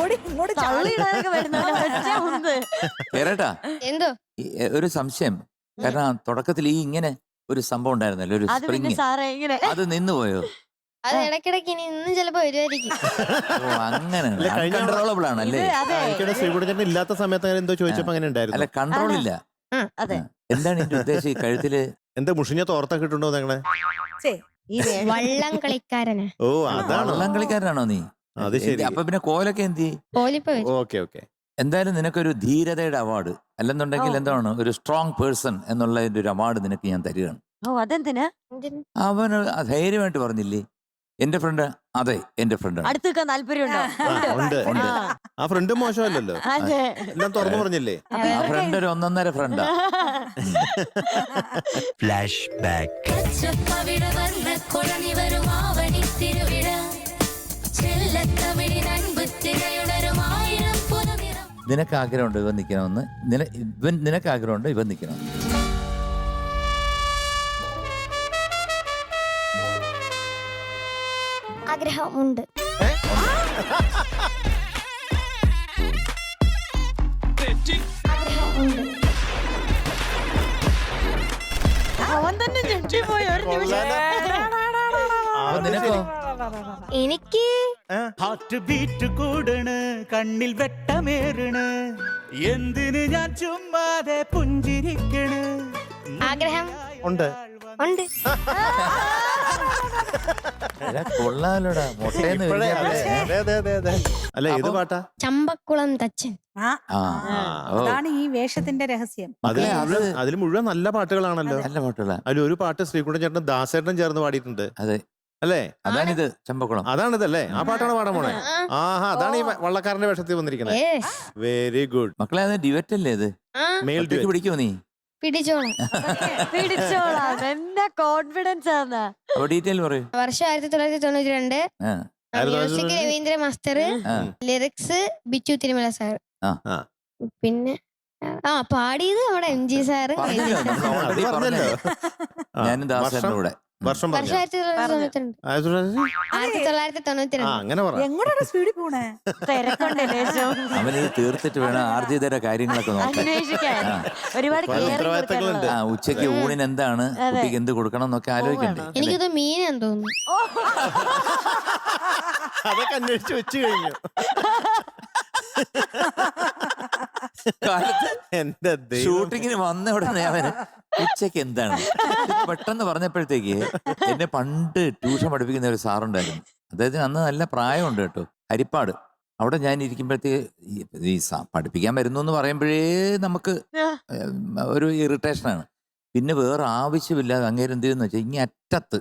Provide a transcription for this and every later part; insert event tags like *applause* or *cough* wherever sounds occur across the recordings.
ഓടി ഇങ്ങോട്ട് ചാടി. തള്ളിയിടാനൊക്കെ വരുന്നവനെ വെച്ചാ ഉണ്ട്. കേരട്ടാ എന്തോ? ഒരു സംശയം. കാരണം തുടക്കത്തിൽ ഈ ഇങ്ങനെ ഒരു സംഭവം ഉണ്ടായിരുന്നല്ലോ ഒരു അത് പിന്നെ സ്പ്രിങ് സാറേ ഇങ്ങനെ. അത് നിന്നുപോയോ? അത് ഇടക്കിടക്ക് ഇനി ഇന്നും ചിലപ്പോ വരുമായിരിക്കും ഓ അങ്ങനെ. കഴിഞ്ഞ ആണല്ലേ? ഇത് അതെ. എനിക്കിടെ ശ്രീകുടചേട്ടൻ ഇല്ലാത്ത സമയത്ത് അങ്ങനെ എന്തോ ചോദിച്ചപ്പോ അങ്ങനെ അല്ല ഉണ്ടായിരുന്നു കൺട്രോൾ ഇല്ല അതെ. എന്താണ് എന്റെ ഉദ്ദേശം ഈ കഴുത്തിൽ? എന്താ മുഷിഞ്ഞ തോർത്തൊക്കെ ഇട്ടുണ്ടോ നിങ്ങളെ? ഈ വള്ളം കളിക്കാരനാ. ഓ അതാണോ? വള്ളം കളിക്കാരനാണോ നീ? അത് ശരി. അപ്പൊ പിന്നെ കോലൊക്കെ എന്ത് ചെയ്യും? പോലിപ്പോ വരും ഓക്കെ ഓക്കെ. എന്തായാലും നിനക്കൊരു ധീരതയുടെ അവാർഡ് അല്ലെന്നുണ്ടെങ്കിൽ ഓ. എന്താണ്? ഒരു സ്ട്രോങ് പേഴ്സൺ എന്നുള്ളതിന്റെ ഒരു അവാർഡ് നിനക്ക് ഞാൻ തരികയാണ്. ഓ അതെന്തിനാ? അവന് ധൈര്യമായിട്ട് പറഞ്ഞില്ലേ? എന്റെ ഫ്രണ്ട് അതെ എന്റെ ഫ്രണ്ടാണ് അടുത്ത് നിൽക്കാൻ താല്പര്യമുണ്ടോ ആ, ഉണ്ട്. ഉണ്ട്. ആ, ആ ഫ്രണ്ട് മോശമല്ലല്ലോ. *laughs* അതെ. എല്ലാം തുറന്നു പറഞ്ഞില്ലേ? ആ ഫ്രണ്ട് ഒരു ഒന്നൊന്നര ഫ്രണ്ടാ ഫ്ലാഷ് ബാക്ക് പച്ചപ്പവിട വരും ആവണി തിരുവിഴ. നിനക്ക് ആഗ്രഹമുണ്ട് ഇവൻ നിൽക്കണമെന്ന് നിന ഇവൻ നിനക്ക് ആഗ്രഹമുണ്ട്. ഇവൻ നിൽക്കണം ആഗ്രഹമുണ്ട്. അവൻ തന്നെ ഞെട്ടിപ്പോയി ഒരു നിമിഷം. നിനക്കോ? എനിക്ക് ഹാർട്ട് ബീറ്റ് കൂടണ് കണ്ണിൽ വെട്ടമേറണ്. എന്തിന് ഞാൻ ചുമ്മാതെ പുഞ്ചിരിക്കണ്? ആഗ്രഹം? ഉണ്ട്. ഉണ്ട്. കൊള്ളാലോടാ. മുട്ടേന്ന്. അല്ല ഏത് പാട്ടാ? ചമ്പക്കുളം തച്ചൻ. ആ, ആ ഓ. അതാണ് ഈ വേഷത്തിന്റെ രഹസ്യം. അതിൽ മുഴുവൻ അതിൽ മുഴുവൻ നല്ല പാട്ടുകളാണല്ലോ. നല്ല പാട്ടുകളാണ് അതിൽ ഒരു പാട്ട് ശ്രീകുടൻ ചേട്ടൻ ദാസേട്ടൻ ചേർന്ന് പാടിയിട്ടുണ്ട്. അതെ. അല്ലേ? അതാണിത് ചമ്പക്കുളം. അതാണിതല്ലേ? ആ പാട്ടാണ് പാടാൻ പോണേ. ആഹാ അതാണ് ഈ വള്ളക്കാരന്റെ വേഷത്തിൽ വന്നിരിക്കുന്നത് വെരി ഗുഡ് മക്കളെ അത് ഡിവറ്റ് അല്ലേ ഇത് മെയിൽ ഡിവറ്റ് പിടിക്കോ നീ? പിടിച്ചോളാം. *laughs* പിടിച്ചോളാം. എന്താ കോൺഫിഡൻസ് ആണ് അപ്പൊ ഡീറ്റെയിൽ പറയൂ. വർഷം ആയിരത്തി തൊള്ളായിരത്തി തൊണ്ണൂറ്റി രണ്ട് music Raveendra master lyrics Bichu Thirumala sir. പിന്നെ ആ പാടിയത് നമ്മുടെ എം ജി സാറ്. ഞാനും ദാസേട്ടന്റെ കൂടെ. വർഷം പറഞ്ഞു? ആയിരത്തി തൊള്ളായിരത്തി തൊണ്ണൂറ്റി ആ അങ്ങനെ പറ. എങ്ങോട്ടാണ് സ്പീഡിൽ പോണേ? തിരക്കുണ്ട് ലേശം. അവനിത് തീർത്തിട്ട് വേണം ആർജിതയുടെ കാര്യങ്ങളൊക്കെ നോക്കാൻ. അന്വേഷിക്കാൻ. ഒരുപാട് പല caring ഉത്തരവാദിത്തങ്ങളുണ്ട്. കൊടുക്കാനുള്ളതാ. ആ ഉച്ചയ്ക്ക് ഊണിന് എന്താണ്. കുട്ടിക്ക് എന്ത് കൊടുക്കണം എന്നൊക്കെ ആലോചിക്കണ്ടേ. എനിക്കത് മീനാന്ന് തോന്നുന്നു. അതൊക്കെ അന്വേഷിച്ച് വെച്ച് കഴിഞ്ഞു. കാലത്ത് എന്റെ ദൈവം. ഷൂട്ടിങ്ങിന് വന്ന ഉടനെ അവന് ഉച്ചയ്ക്ക് എന്താണ്? *laughs* പെട്ടെന്ന് പറഞ്ഞപ്പോഴത്തേക്ക് എന്നെ പണ്ട് ട്യൂഷൻ പഠിപ്പിക്കുന്ന ഒരു സാറുണ്ടായിരുന്നു. അദ്ദേഹത്തിന് അന്ന് നല്ല പ്രായമുണ്ട് കേട്ടോ ഹരിപ്പാട്. അവിടെ ഞാൻ ഇരിക്കുമ്പോഴത്തേക്ക് ഈ- പഠിപ്പിക്കാൻ വരുന്നു എന്ന് പറയുമ്പോഴേ നമുക്ക് ഒരു ഇറിറ്റേഷനാണ്. പിന്നെ വേറെ ആവശ്യമില്ലാതെ അങ്ങേര് എന്ത് ചെയ്യുന്ന വെച്ചാൽ ഇങ്ങനെ അറ്റത്ത്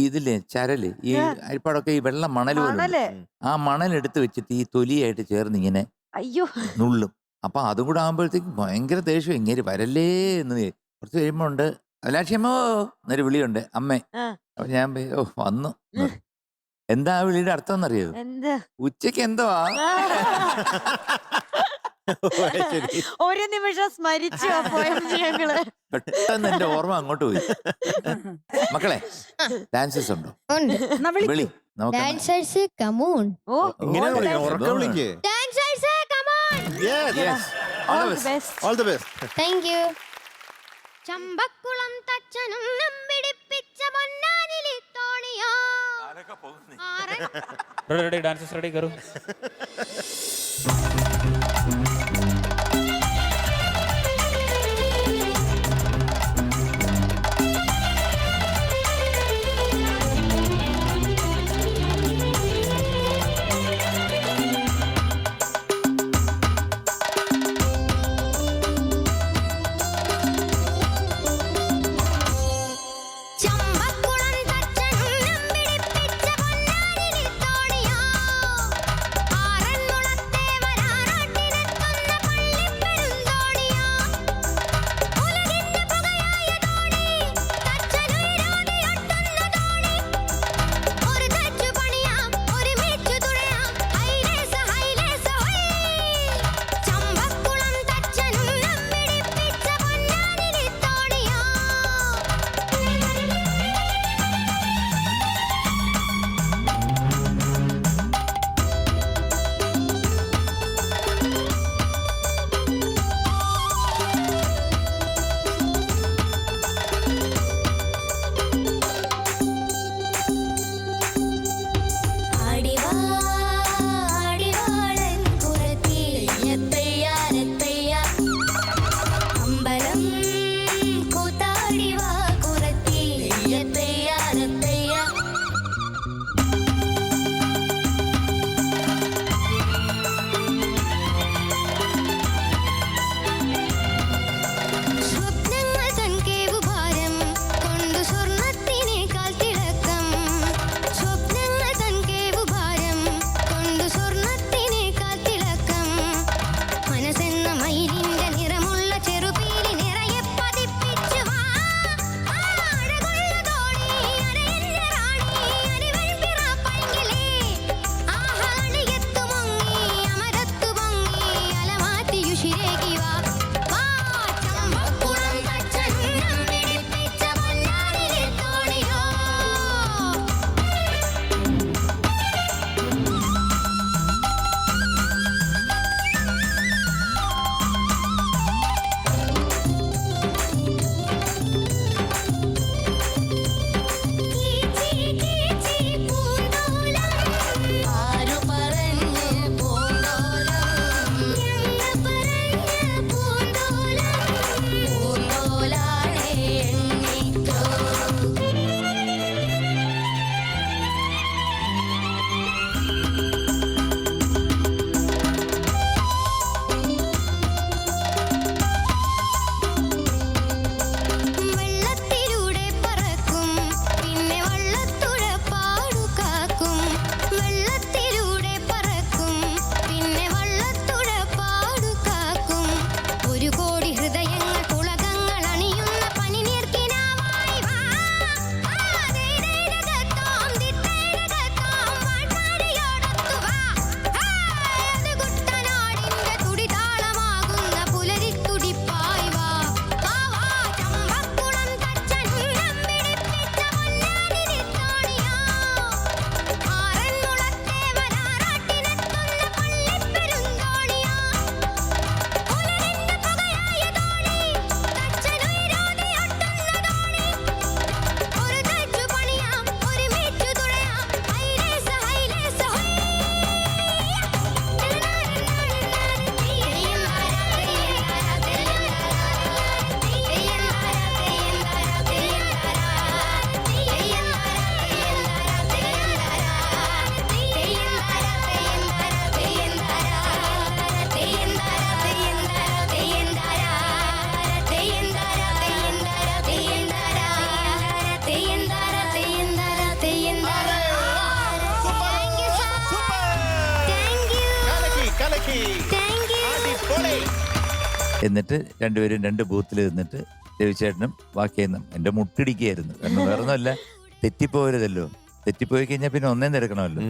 ഇതില്ലേ ചരൽ ഈ അരിപ്പാടൊക്കെ ഈ വെള്ള മണൽ പോലെ ആ മണൽ എടുത്ത് വെച്ചിട്ട് ഈ തൊലിയായിട്ട് ചേർന്ന് ഇങ്ങനെ അയ്യോ. നുള്ളും. അപ്പൊ അതും കൂടെ ആകുമ്പോഴത്തേക്ക് ഭയങ്കര ദേഷ്യം ഇങ്ങനെ വരല്ലേ എന്ന് കുറച്ച് കഴിയുമ്പോ ഉണ്ട്. അഭിലാഷിയമ്മോ എന്നൊരു വിളിയുണ്ട്. അമ്മേ. ആ. അപ്പൊ ഞാൻ പോയി, ഓ വന്നു. എന്ന്. എന്താ ആ വിളിയുടെ അർത്ഥം എന്നറിയോ? എന്ത്? ഉച്ചയ്ക്ക് എന്തോ ഓ, ശരി. ഒരു നിമിഷം സ്മരിച്ചു പോയ ഞങ്ങൾ? പെട്ടെന്ന് എന്റെ ഓർമ്മ അങ്ങോട്ട് പോയി. മക്കളെ ഡാൻസസ് ഉണ്ടോ? ഉണ്ട്. എന്നാ വിളി. വിളി. നമുക്ക് ഡാൻസേഴ്സ് കമോൺ ഓ. ഇങ്ങനെ വിളിക്കണം ഉറക്കെ വിളിക്ക്. Dancers come on all the best all the best thank you Champakkulam തച്ചനും നമ്പിടിപ്പിച്ച പൊന്നാനിലി തോണിയോ? ആരൊക്കെ റെഡി റെഡി ഡാൻസസ് റെഡി കയറും എന്നിട്ട് രണ്ടുപേരും രണ്ട് ബൂത്തിൽ നിന്നിട്ട് രവിചേട്ടനും ബാക്കിയെന്നും എന്റെ മുട്ടിടിക്കുകയായിരുന്നു. കാരണം വേറെ ഒന്നുമല്ല തെറ്റിപ്പോരുതല്ലോ. തെറ്റിപ്പോയി കഴിഞ്ഞാൽ പിന്നെ ഒന്നേ നിരക്കണമല്ലോ.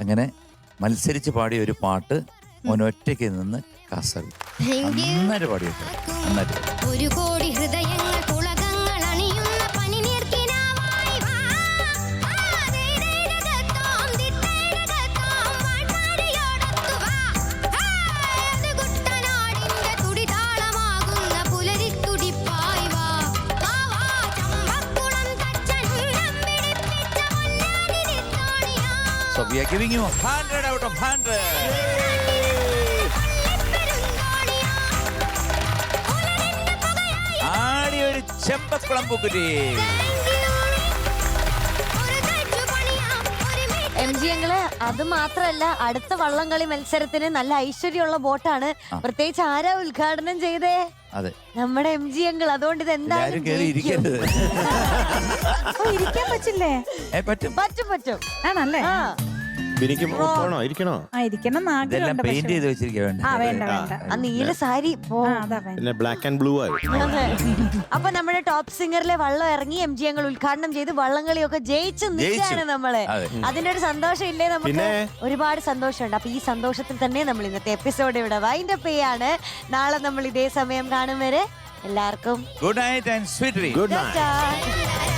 അങ്ങനെ മത്സരിച്ച് പാടിയ ഒരു പാട്ട് മോൻ ഒറ്റയ്ക്ക് നിന്ന് കാസറി. നന്നായിട്ട് പാടിയിട്ടുണ്ട്. നന്നായിട്ട് ഒരു കോടി we are giving you 100 out of 100. Yay! ഉലകിന്റെ പുകയായി ആടി ഒരു ചെമ്പക്കുളം പുക്കുരി എം ജി ഞങ്ങൾ അത് മാത്രല്ല അടുത്ത വള്ളംകളി മത്സരത്തിന് നല്ല ഐശ്വര്യമുള്ള ബോട്ടാണ്. പ്രത്യേകിച്ച് ആരാ ഉദ്ഘാടനം ചെയ്തേ? അതെ. നമ്മുടെ എം ജി അങ്കിൾ അതുകൊണ്ട് ഇത് എന്തായാലും ഇരിക്കരുത്. ഇരിക്കാൻ പറ്റില്ലേ? പറ്റും. പറ്റും പറ്റും. ആണല്ലേ? ആ. ബിനിക്ക് പോണോ? ഇരിക്കണോ? ആ ഇരിക്കണം. എന്ന് ഇതെല്ലാം ആഗ്രഹമുണ്ട് പെയിന്റ് പക്ഷേ ചെയ്ത് വെച്ചിരിക്കുക വേണ്ട? ആ വേണ്ട വേണ്ട. ആ നീല സാരി പോ. ആ അതാ വേണ്ട പിന്നെ ബ്ലാക്ക് ആൻഡ് ബ്ലൂ ആയി. അതെ. അപ്പൊ നമ്മുടെ ടോപ്പ് സിംഗറിലെ വള്ളം ഇറങ്ങി എം ജി ഞങ്ങൾ ഉദ്ഘാടനം ചെയ്ത് വള്ളംകളിയൊക്കെ ജയിച്ചു നിൽക്കുകയാണ് നമ്മൾ. അതെ. അതിന്റെ ഒരു സന്തോഷം ഇല്ലേ നമുക്ക്? പിന്നെ? ഒരുപാട് സന്തോഷമുണ്ട്. അപ്പൊ ഈ സന്തോഷത്തിൽ തന്നെ നമ്മൾ ഇന്നത്തെ എപ്പിസോഡ് ഇവിടെ വൈൻഡ് അപ്പ് ചെയ്യാണ്. നാളെ നമ്മൾ ഇതേ സമയം കാണും വരെ എല്ലാവർക്കും good night and sweet good night tata.